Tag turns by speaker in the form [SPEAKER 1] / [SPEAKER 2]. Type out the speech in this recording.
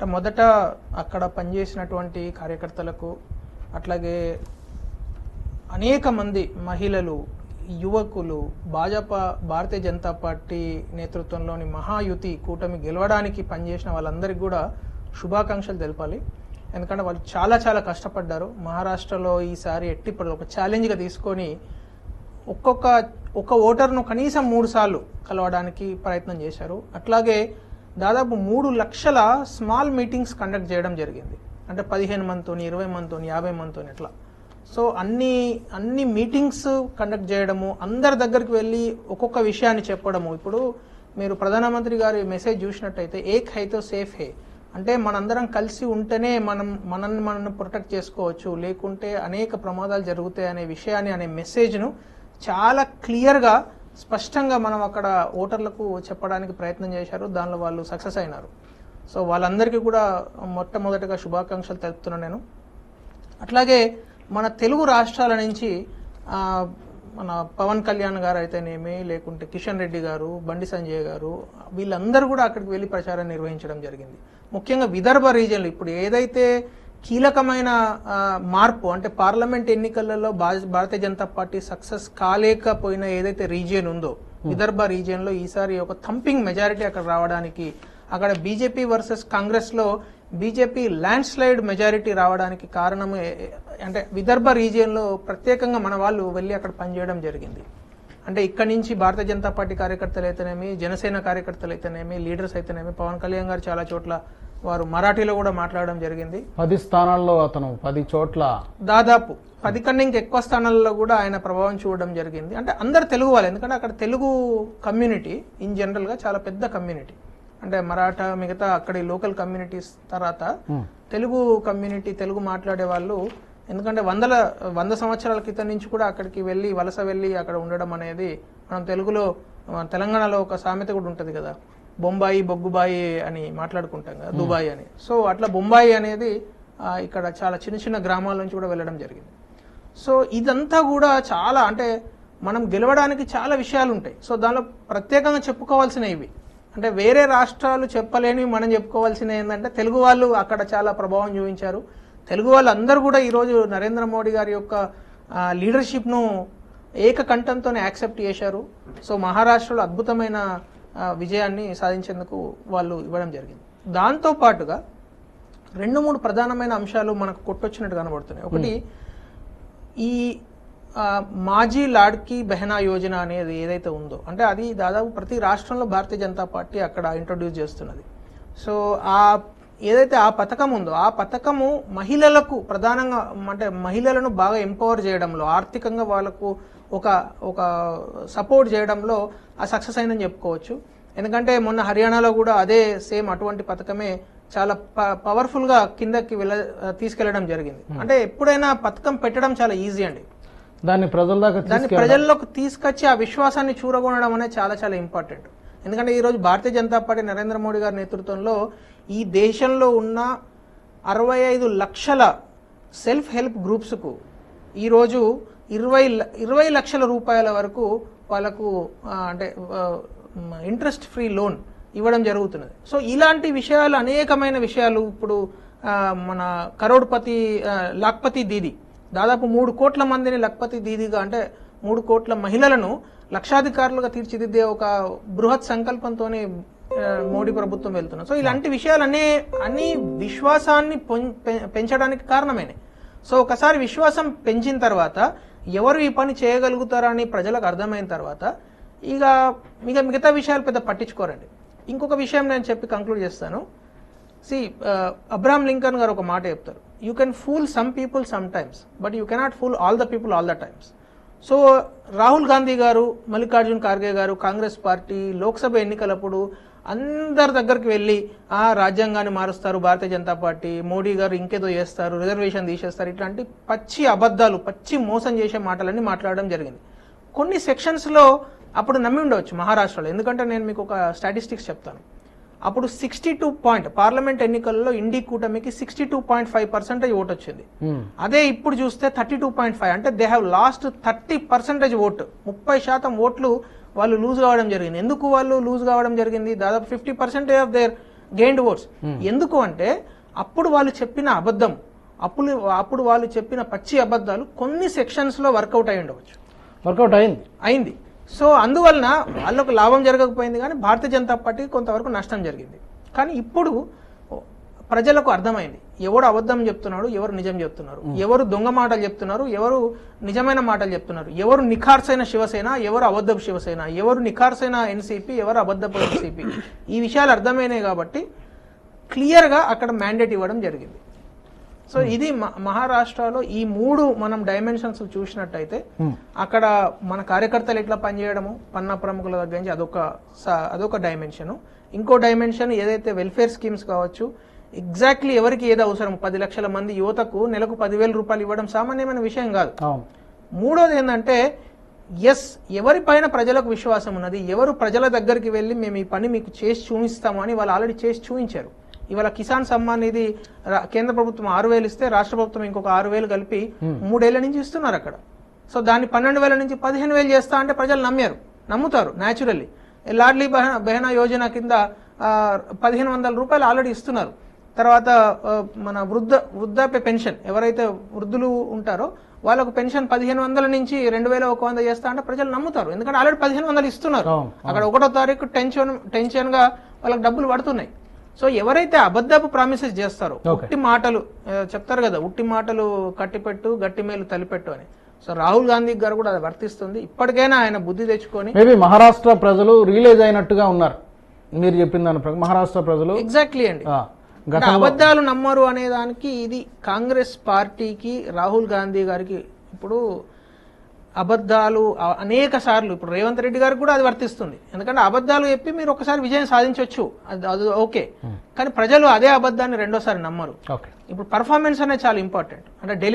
[SPEAKER 1] అంటే మొదట అక్కడ పనిచేసినటువంటి కార్యకర్తలకు అట్లాగే అనేక మంది మహిళలు యువకులు భాజపా భారతీయ జనతా పార్టీ నేతృత్వంలోని మహాయుతి కూటమి గెలవడానికి పనిచేసిన వాళ్ళందరికీ కూడా శుభాకాంక్షలు తెలపాలి. ఎందుకంటే వాళ్ళు చాలా చాలా కష్టపడ్డారు. మహారాష్ట్రలో ఈసారి ఎట్టి ఒక ఛాలెంజ్గా తీసుకొని ఒక్కొక్క ఒక్క ఓటర్ను కనీసం మూడు సార్లు కలవడానికి ప్రయత్నం చేశారు. అట్లాగే దాదాపు మూడు లక్షల స్మాల్ మీటింగ్స్ కండక్ట్ చేయడం జరిగింది. అంటే పదిహేను మందితోని ఇరవై మందితోని యాభై మందితోని ఇట్లా. సో అన్ని అన్ని మీటింగ్స్ కండక్ట్ చేయడము అందరి దగ్గరికి వెళ్ళి ఒక్కొక్క విషయాన్ని చెప్పడము. ఇప్పుడు మీరు ప్రధానమంత్రి గారి మెసేజ్ చూసినట్టయితే ఏక్ హైతో సేఫ్ హే. అంటే మనందరం కలిసి ఉంటేనే మనం మనల్ని మనం ప్రొటెక్ట్ చేసుకోవచ్చు. లేకుంటే అనేక ప్రమాదాలు జరుగుతాయి అనే విషయాన్ని అనే మెసేజ్ను చాలా క్లియర్గా స్పష్టంగా మనం అక్కడ ఓటర్లకు చెప్పడానికి ప్రయత్నం చేశారు దానిలో వాళ్ళు సక్సెస్ అయినారు. సో వాళ్ళందరికీ కూడా మొట్టమొదటిగా శుభాకాంక్షలు తెలుపుతున్నాను నేను. అట్లాగే మన తెలుగు రాష్ట్రాల నుంచి మన పవన్ కళ్యాణ్ గారు అయితేనేమి లేకుంటే కిషన్ రెడ్డి గారు బండి సంజయ్ గారు వీళ్ళందరూ కూడా అక్కడికి వెళ్ళి ప్రచారం నిర్వహించడం జరిగింది. ముఖ్యంగా విదర్భ రీజియన్లో ఇప్పుడు ఏదైతే కీలకమైన మార్పు అంటే పార్లమెంట్ ఎన్నికలలో భారతీయ జనతా పార్టీ సక్సెస్ కాలేకపోయిన ఏదైతే రీజియన్ ఉందో విదర్భ రీజియన్లో ఈసారి ఒక థంపింగ్ మెజారిటీ అక్కడ రావడానికి అక్కడ బీజేపీ వర్సెస్ కాంగ్రెస్లో బీజేపీ ల్యాండ్ స్లైడ్ మెజారిటీ రావడానికి కారణం అంటే విదర్భ రీజియన్లో ప్రత్యేకంగా మన వాళ్ళు వెళ్ళి అక్కడ పనిచేయడం జరిగింది. అంటే ఇక్కడి నుంచి భారతీయ జనతా పార్టీ కార్యకర్తలు అయితేనేమి జనసేన కార్యకర్తలు అయితేనేమి లీడర్స్ అయితేనేమి పవన్ కళ్యాణ్ గారు చాలా చోట్ల వారు మరాఠీలో కూడా మాట్లాడడం జరిగింది.
[SPEAKER 2] పది స్థానాల్లో అతను పది చోట్ల.
[SPEAKER 1] దాదాపు పది కన్నా ఇంక ఎక్కువ స్థానాల్లో కూడా ఆయన ప్రభావం చూడడం జరిగింది. అంటే అందరు తెలుగు వాళ్ళు ఎందుకంటే అక్కడ తెలుగు కమ్యూనిటీ ఇన్ జనరల్గా చాలా పెద్ద కమ్యూనిటీ. అంటే మరాఠా మిగతా అక్కడి లోకల్ కమ్యూనిటీస్ తర్వాత తెలుగు కమ్యూనిటీ తెలుగు మాట్లాడే వాళ్ళు ఎందుకంటే వందల వంద సంవత్సరాల క్రితం నుంచి కూడా అక్కడికి వెళ్ళి వలస వెళ్ళి అక్కడ ఉండడం అనేది మనం తెలుగులో తెలంగాణలో ఒక సామెత కూడా ఉంటుంది కదా. బొంబాయి బొగ్గుబాయి అని మాట్లాడుకుంటాం కదా దుబాయ్ అని. సో అట్లా బొంబాయి అనేది ఇక్కడ చాలా చిన్న చిన్న గ్రామాల నుంచి కూడా వెళ్ళడం జరిగింది. సో ఇదంతా కూడా చాలా అంటే మనం గెలవడానికి చాలా విషయాలు ఉంటాయి. సో దానిలో ప్రత్యేకంగా చెప్పుకోవాల్సినవి ఇవి. అంటే వేరే రాష్ట్రాలు చెప్పలేనివి మనం చెప్పుకోవాల్సినవి ఏంటంటే తెలుగు వాళ్ళు అక్కడ చాలా ప్రభావం చూపించారు. తెలుగు వాళ్ళు అందరూ కూడా ఈరోజు నరేంద్ర మోడీ గారి యొక్క లీడర్షిప్ను ఏకకంఠంతోనే యాక్సెప్ట్ చేశారు. సో మహారాష్ట్రలో అద్భుతమైన విజయాన్ని సాధించేందుకు వాళ్ళు ఇవ్వడం జరిగింది. దాంతో పాటుగా రెండు మూడు ప్రధానమైన అంశాలు మనకు కొట్టొచ్చినట్టు కనబడుతున్నాయి. ఒకటి ఈ మాజీ లాడ్కి బెహనా యోజన అనేది ఏదైతే ఉందో అంటే అది దాదాపు ప్రతి రాష్ట్రంలో భారతీయ జనతా పార్టీ అక్కడ ఇంట్రొడ్యూస్ చేస్తున్నది. సో ఆ ఏదైతే ఆ పథకం ఉందో ఆ పథకము మహిళలకు ప్రధానంగా అంటే మహిళలను బాగా ఎంపవర్ చేయడంలో ఆర్థికంగా వాళ్ళకు ఒక ఒక సపోర్ట్ చేయడంలో ఆ సక్సెస్ అయిందని చెప్పుకోవచ్చు. ఎందుకంటే మొన్న హర్యానాలో కూడా అదే సేమ్ అటువంటి పథకమే చాలా పవర్ఫుల్గా కిందకి వెళ్ళ తీసుకెళ్ళడం జరిగింది. అంటే ఎప్పుడైనా పథకం పెట్టడం చాలా ఈజీ అండి.
[SPEAKER 2] దాన్ని ప్రజల దాకా
[SPEAKER 1] దాన్ని ప్రజల్లోకి తీసుకొచ్చి ఆ విశ్వాసాన్ని చూరగొనడం అనేది చాలా చాలా ఇంపార్టెంట్ ఎందుకంటే ఈ రోజు భారతీయ జనతా పార్టీ నరేంద్ర మోడీ గారి నేతృత్వంలో ఈ దేశంలో ఉన్న అరవై ఐదు లక్షల సెల్ఫ్ హెల్ప్ గ్రూప్స్కు ఈరోజు ఇరవై ఇరవై లక్షల రూపాయల వరకు వాళ్ళకు అంటే ఇంట్రెస్ట్ ఫ్రీ లోన్ ఇవ్వడం జరుగుతున్నది. సో ఇలాంటి విషయాలు అనేకమైన విషయాలు ఇప్పుడు మన కరోడ్పతి లక్పతి దీది దాదాపు మూడు కోట్ల మందిని లక్పతి దీదిగా అంటే మూడు కోట్ల మహిళలను లక్షాధికారులుగా తీర్చిదిద్దే ఒక బృహత్ సంకల్పంతోనే మోడీ ప్రభుత్వం వెళ్తున్నాం. సో ఇలాంటి విషయాలు అనే అన్ని విశ్వాసాన్ని పె- పెంచడానికి కారణమైనవి సో ఒకసారి విశ్వాసం పెంచిన తర్వాత ఎవరు ఈ పని చేయగలుగుతారని ప్రజలకు అర్థమైన తర్వాత ఇక ఇక మిగతా విషయాలు పెద్ద పట్టించుకోరండి. ఇంకొక విషయం నేను చెప్పి కంక్లూడ్ చేస్తాను. సి అబ్రాహం లింకన్ గారు ఒక మాట చెప్తారు. You can fool some people some times but you cannot fool all the people all the times so Rahul Gandhi garu Mallikarjun Kharge గారు కాంగ్రెస్ పార్టీ లోక్సభ ఎన్నికలప్పుడు అందరి దగ్గరికి వెళ్ళి ఆ రాజ్యాంగాన్ని మారుస్తారు భారతీయ జనతా పార్టీ మోడీ గారు ఇంకేదో చేస్తారు రిజర్వేషన్ తీసేస్తారు ఇట్లాంటి పచ్చి అబద్ధాలు పచ్చి మోసం చేసే మాటలన్నీ మాట్లాడడం జరిగింది. కొన్ని సెక్షన్స్లో అప్పుడు నమ్మి ఉండవచ్చు మహారాష్ట్రలో. ఎందుకంటే నేను మీకు ఒక స్టాటిస్టిక్స్ చెప్తాను. అప్పుడు సిక్స్టీ టూ పాయింట్ పార్లమెంట్ ఎన్నికల్లో ఇండి కూటమికి sixty two point five percentage vote వచ్చింది.
[SPEAKER 2] ఉమ్,
[SPEAKER 1] అదే ఇప్పుడు చూస్తే థర్టీ టూ పాయింట్ ఫైవ్ అంటే they have lost thirty percentage vote. ముప్పై శాతం ఓట్లు వాళ్ళు లూజ్ కావడం జరిగింది. ఎందుకు వాళ్ళు లూజ్ కావడం జరిగింది? దాదాపు fifty percentage of their gained votes ఎందుకు అంటే అప్పుడు వాళ్ళు చెప్పిన అబద్ధం అప్పుడు అప్పుడు వాళ్ళు చెప్పిన పచ్చి అబద్ధాలు కొన్ని సెక్షన్స్లో వర్కౌట్ అయి ఉండవచ్చు.
[SPEAKER 2] వర్కౌట్ అయింది.
[SPEAKER 1] అయింది. సో అందువలన వాళ్ళకు లాభం జరగకపోయింది కానీ భారతీయ జనతా పార్టీకి కొంతవరకు నష్టం జరిగింది. కానీ ఇప్పుడు ప్రజలకు అర్థమైంది. ఎవరు అబద్ధం చెప్తున్నాడు ఎవరు నిజం చెప్తున్నారు. ఎవరు దొంగ మాటలు చెప్తున్నారు ఎవరు నిజమైన మాటలు చెప్తున్నారు. ఎవరు నిఖార్సైన శివసేన ఎవరు అబద్ధపు శివసేన. ఎవరు నిఖార్సైన ఎన్సీపీ ఎవరు అబద్ధపు ఎన్సీపీ. ఈ విషయాలు అర్థమైనాయి కాబట్టి క్లియర్గా అక్కడ మ్యాండేట్ ఇవ్వడం జరిగింది. సో ఇది మహారాష్ట్రలో ఈ మూడు మనం డైమెన్షన్స్ చూసినట్టయితే. అక్కడ మన కార్యకర్తలు ఎట్లా పనిచేయడము పన్నా ప్రముఖుల దగ్గర నుంచి అదొక అదొక డైమెన్షన్. ఇంకో డైమెన్షన్ ఏదైతే వెల్ఫేర్ స్కీమ్స్ కావచ్చు ఎగ్జాక్ట్లీ ఎవరికి ఏది అవసరం? పది లక్షల మంది యువతకు నెలకు పదివేల రూపాయలు ఇవ్వడం సామాన్యమైన విషయం కాదు. మూడోది ఏంటంటే ఎస్ ఎవరిపైన ప్రజలకు విశ్వాసం ఉన్నది? ఎవరు ప్రజల దగ్గరికి వెళ్ళి మేము ఈ పని మీకు చేసి చూపిస్తాము అని వాళ్ళు ఆల్రెడీ చేసి చూపించారు. ఇవాళ కిసాన్ సమ్మాన్ నిధి కేంద్ర ప్రభుత్వం ఆరు వేలు ఇస్తే రాష్ట్ర ప్రభుత్వం ఇంకొక ఆరు వేలు కలిపి మూడేళ్ళ నుంచి ఇస్తున్నారు అక్కడ. సో దాన్ని పన్నెండు వేల నుంచి పదిహేను వేలు చేస్తా అంటే ప్రజలు నమ్మారు. నమ్ముతారు న్యాచురల్లీ లాడ్లీ బెహ- బెహనా యోజన కింద పదిహేను వందల రూపాయలు ఆల్రెడీ ఇస్తున్నారు. తర్వాత మన వృద్ధ వృద్ధాప్య పెన్షన్ ఎవరైతే వృద్ధులు ఉంటారో వాళ్ళకు పెన్షన్ పదిహేను వందల నుంచి రెండు వేల ఒక వంద చేస్తా అంటే ప్రజలు నమ్ముతారు. ఎందుకంటే ఆల్రెడీ పదిహేను వందలు ఇస్తున్నారు. అక్కడ ఒకటో తారీఖు టెన్షన్ టెన్షన్గా వాళ్ళకి డబ్బులు పడుతున్నాయి. సో ఎవరైతే అబద్ధపు ప్రామిసెస్ చేస్తారో. ఉట్టి మాటలు చెప్తారు కదా ఉట్టి మాటలు కట్టిపెట్టు గట్టి మేలు తలిపెట్టు అని. సో రాహుల్ గాంధీ గారు కూడా అది వర్తిస్తుంది. ఇప్పటికైనా ఆయన బుద్ధి తెచ్చుకొని
[SPEAKER 2] మేబీ మహారాష్ట్ర ప్రజలు రియలైజ్ అయినట్టుగా ఉన్నారు. మీరు చెప్పిన దాని మహారాష్ట్ర ప్రజలు
[SPEAKER 1] ఎగ్జాక్ట్లీ అండి. అబద్ధాలు నమ్మరు అనే దానికి ఇది కాంగ్రెస్ పార్టీకి రాహుల్ గాంధీ గారికి ఇప్పుడు అబద్ధాలు అనేక సార్లు ఇప్పుడు రేవంత్ రెడ్డి గారికి కూడా అది వర్తిస్తుంది. ఎందుకంటే అబద్ధాలు చెప్పి మీరు ఒకసారి విజయం సాధించవచ్చు అది ఓకే. కానీ ప్రజలు అదే అబద్ధాన్ని రెండోసారి నమ్మరు. ఇప్పుడు పర్ఫార్మెన్స్ అనేది చాలా ఇంపార్టెంట్ అంటే